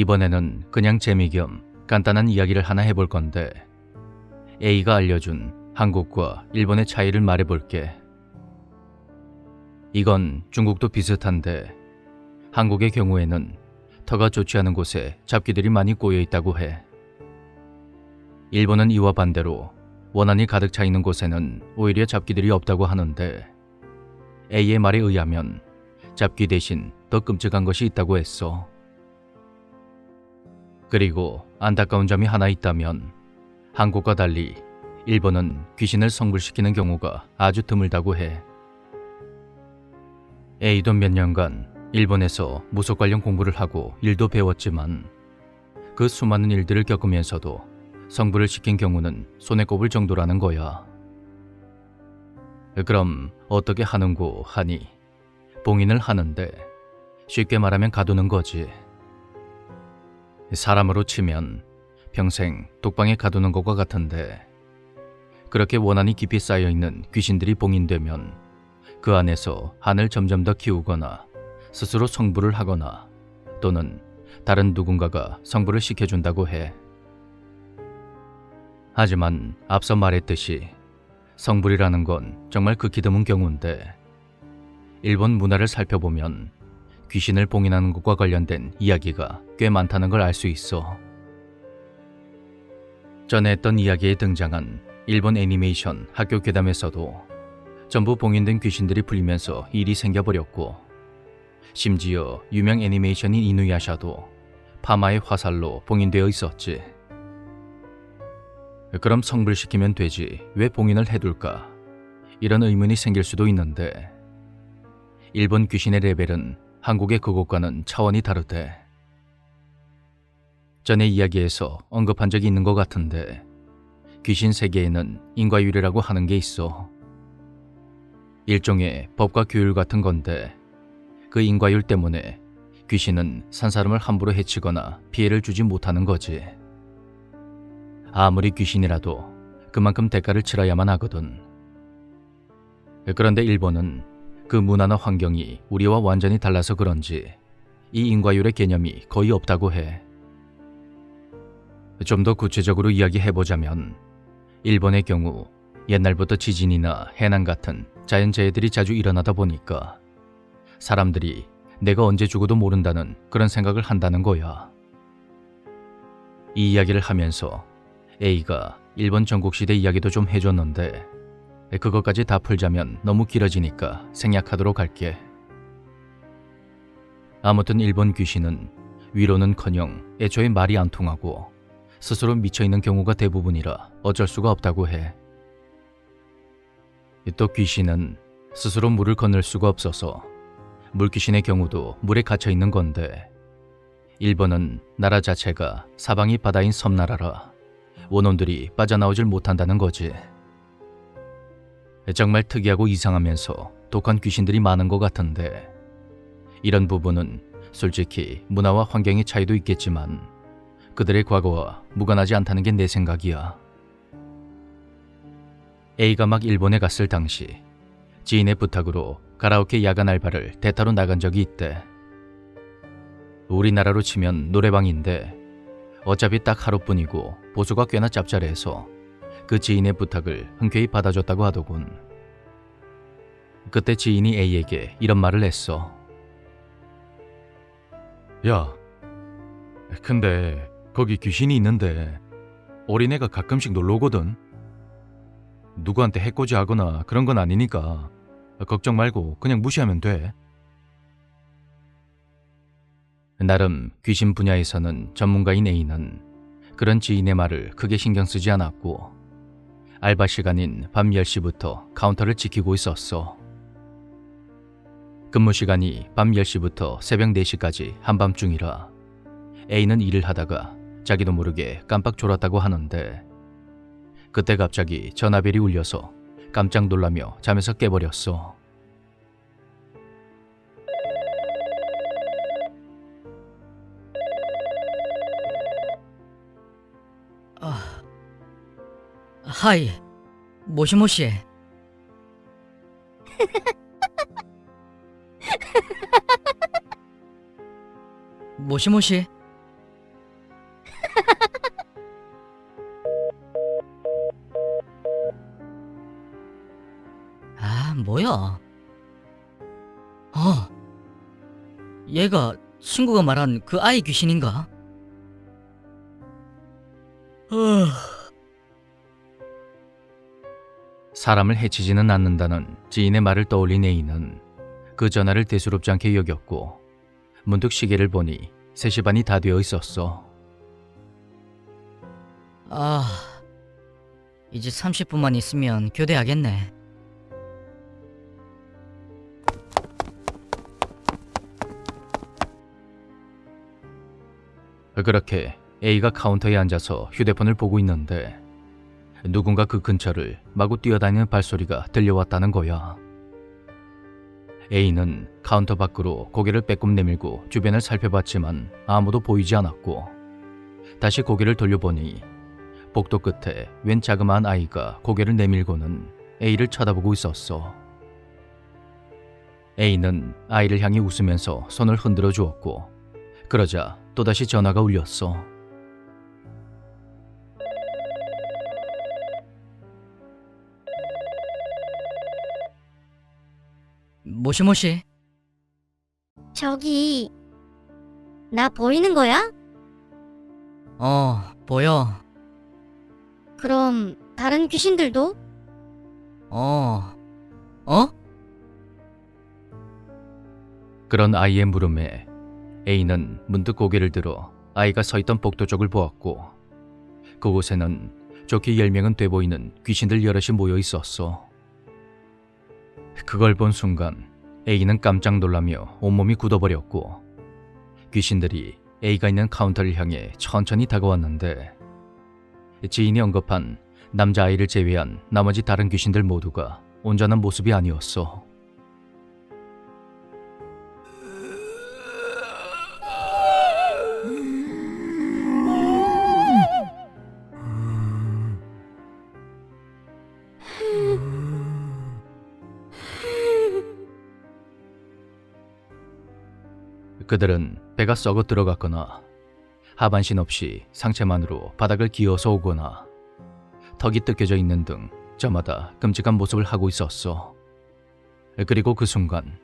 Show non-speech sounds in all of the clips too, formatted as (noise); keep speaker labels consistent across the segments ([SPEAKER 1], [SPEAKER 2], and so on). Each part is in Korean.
[SPEAKER 1] 이번에는 그냥 재미 겸 간단한 이야기를 하나 해볼 건데 A가 알려준 한국과 일본의 차이를 말해볼게. 이건 중국도 비슷한데 한국의 경우에는 터가 좋지 않은 곳에 잡기들이 많이 꼬여 있다고 해. 일본은 이와 반대로 원한이 가득 차 있는 곳에는 오히려 잡기들이 없다고 하는데 A의 말에 의하면 잡기 대신 더 끔찍한 것이 있다고 했어. 그리고 안타까운 점이 하나 있다면 한국과 달리 일본은 귀신을 성불시키는 경우가 아주 드물다고 해. A도 몇 년간 일본에서 무속 관련 공부를 하고 일도 배웠지만 그 수많은 일들을 겪으면서도 성불을 시킨 경우는 손에 꼽을 정도라는 거야. 그럼 어떻게 하는고 하니 봉인을 하는데 쉽게 말하면 가두는 거지. 사람으로 치면 평생 독방에 가두는 것과 같은데 그렇게 원한이 깊이 쌓여 있는 귀신들이 봉인되면 그 안에서 한을 점점 더 키우거나 스스로 성불을 하거나 또는 다른 누군가가 성불을 시켜준다고 해. 하지만 앞서 말했듯이 성불이라는 건 정말 극히 드문 경우인데 일본 문화를 살펴보면 귀신을 봉인하는 것과 관련된 이야기가 꽤 많다는 걸 알 수 있어. 전에 했던 이야기에 등장한 일본 애니메이션 학교 괴담에서도 전부 봉인된 귀신들이 풀리면서 일이 생겨버렸고 심지어 유명 애니메이션인 이누야샤도 파마의 화살로 봉인되어 있었지. 그럼 성불시키면 되지 왜 봉인을 해둘까? 이런 의문이 생길 수도 있는데 일본 귀신의 레벨은 한국의 그곳과는 차원이 다르대. 전에 이야기에서 언급한 적이 있는 것 같은데 귀신 세계에는 인과유례라고 하는 게 있어. 일종의 법과 규율 같은 건데 그 인과율 때문에 귀신은 산 사람을 함부로 해치거나 피해를 주지 못하는 거지. 아무리 귀신이라도 그만큼 대가를 치러야만 하거든. 그런데 일본은 그 문화나 환경이 우리와 완전히 달라서 그런지 이 인과율의 개념이 거의 없다고 해. 좀 더 구체적으로 이야기해보자면 일본의 경우 옛날부터 지진이나 해난 같은 자연재해들이 자주 일어나다 보니까 사람들이 내가 언제 죽어도 모른다는 그런 생각을 한다는 거야. 이 이야기를 하면서 A가 일본 전국시대 이야기도 좀 해줬는데 그것까지 다 풀자면 너무 길어지니까 생략하도록 할게. 아무튼 일본 귀신은 위로는커녕 애초에 말이 안 통하고 스스로 미쳐있는 경우가 대부분이라 어쩔 수가 없다고 해. 또 귀신은 스스로 물을 건널 수가 없어서 물귀신의 경우도 물에 갇혀 있는 건데 일본은 나라 자체가 사방이 바다인 섬나라라 원혼들이 빠져나오질 못한다는 거지. 정말 특이하고 이상하면서 독한 귀신들이 많은 것 같은데 이런 부분은 솔직히 문화와 환경의 차이도 있겠지만 그들의 과거와 무관하지 않다는 게 내 생각이야. A가 막 일본에 갔을 당시 지인의 부탁으로 가라오케 야간 알바를 대타로 나간 적이 있대. 우리나라로 치면 노래방인데 어차피 딱 하루뿐이고 보수가 꽤나 짭짤해서 그 지인의 부탁을 흔쾌히 받아줬다고 하더군. 그때 지인이 A에게 이런 말을 했어.
[SPEAKER 2] 야, 근데 거기 귀신이 있는데 어린애가 가끔씩 놀러 오거든. 누구한테 해코지 하거나 그런 건 아니니까 걱정 말고 그냥 무시하면 돼.
[SPEAKER 1] 나름 귀신 분야에서는 전문가인 A는 그런 지인의 말을 크게 신경 쓰지 않았고 알바 시간인 밤 10시부터 카운터를 지키고 있었어. 근무 시간이 밤 10시부터 새벽 4시까지 한밤중이라 A는 일을 하다가 자기도 모르게 깜빡 졸았다고 하는데 그때 갑자기 전화벨이 울려서 깜짝 놀라며 잠에서 깨버렸어.
[SPEAKER 3] 하이, (laughs) 모시모시. 모시모시. (laughs) 아 뭐야 어, 얘가 친구가 말한 그 아이 귀신인가? 아...
[SPEAKER 1] 사람을 해치지는 않는다는 지인의 말을 떠올린 A는 그 전화를 대수롭지 않게 여겼고 문득 시계를 보니 3시 반이 다 되어 있었어.
[SPEAKER 3] 아. 이제 30분만 있으면 교대하겠네.
[SPEAKER 1] 그렇게 A가 카운터에 앉아서 휴대폰을 보고 있는데 누군가 그 근처를 마구 뛰어다니는 발소리가 들려왔다는 거야. A는 카운터 밖으로 고개를 빼꼼 내밀고 주변을 살펴봤지만 아무도 보이지 않았고 다시 고개를 돌려보니 복도 끝에 웬 자그마한 아이가 고개를 내밀고는 A를 쳐다보고 있었어. A는 아이를 향해 웃으면서 손을 흔들어 주었고 그러자 또다시 전화가 울렸어.
[SPEAKER 3] 모시모시.
[SPEAKER 4] 저기 나 보이는 거야?
[SPEAKER 3] 어, 보여.
[SPEAKER 4] 그럼 다른 귀신들도?
[SPEAKER 3] 어. 어?
[SPEAKER 1] 그런 아이의 물음에 A는 문득 고개를 들어 아이가 서 있던 복도 쪽을 보았고 그곳에는 좋게 10명은 돼 보이는 귀신들 여럿이 모여 있었어. 그걸 본 순간 A는 깜짝 놀라며 온몸이 굳어버렸고 귀신들이 A가 있는 카운터를 향해 천천히 다가왔는데 지인이 언급한 남자아이를 제외한 나머지 다른 귀신들 모두가 온전한 모습이 아니었어. 그들은 배가 썩어 들어갔거나 하반신 없이 상체만으로 바닥을 기어서 오거나 턱이 뜯겨져 있는 등 저마다 끔찍한 모습을 하고 있었어. 그리고 그 순간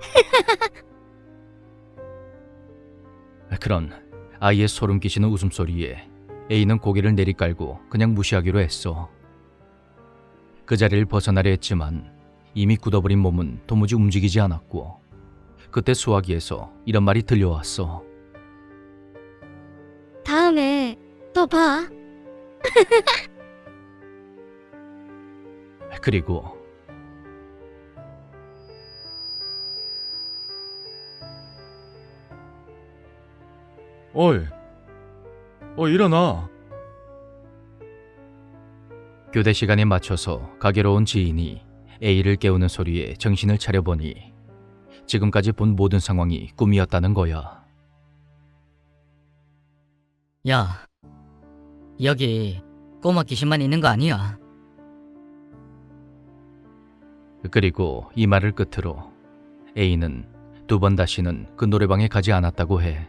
[SPEAKER 1] (laughs) 그런 아이의 소름 끼치는 웃음소리에 A는 고개를 내리깔고 그냥 무시하기로 했어. 그 자리를 벗어나려 했지만 이미 굳어버린 몸은 도무지 움직이지 않았고 그때 수화기에서 이런 말이 들려왔어.
[SPEAKER 4] 다음에 또 봐. (laughs)
[SPEAKER 1] 그리고
[SPEAKER 2] 어이, 어 일어나.
[SPEAKER 1] 교대 시간에 맞춰서 가게로 온 지인이 A를 깨우는 소리에 정신을 차려보니 지금까지 본 모든 상황이 꿈이었다는 거야.
[SPEAKER 3] 야. 여기 꼬마 귀신만 있는 거 아니야?
[SPEAKER 1] 그리고 이 말을 끝으로 A는 두 번 다시는 그 노래방에 가지 않았다고 해.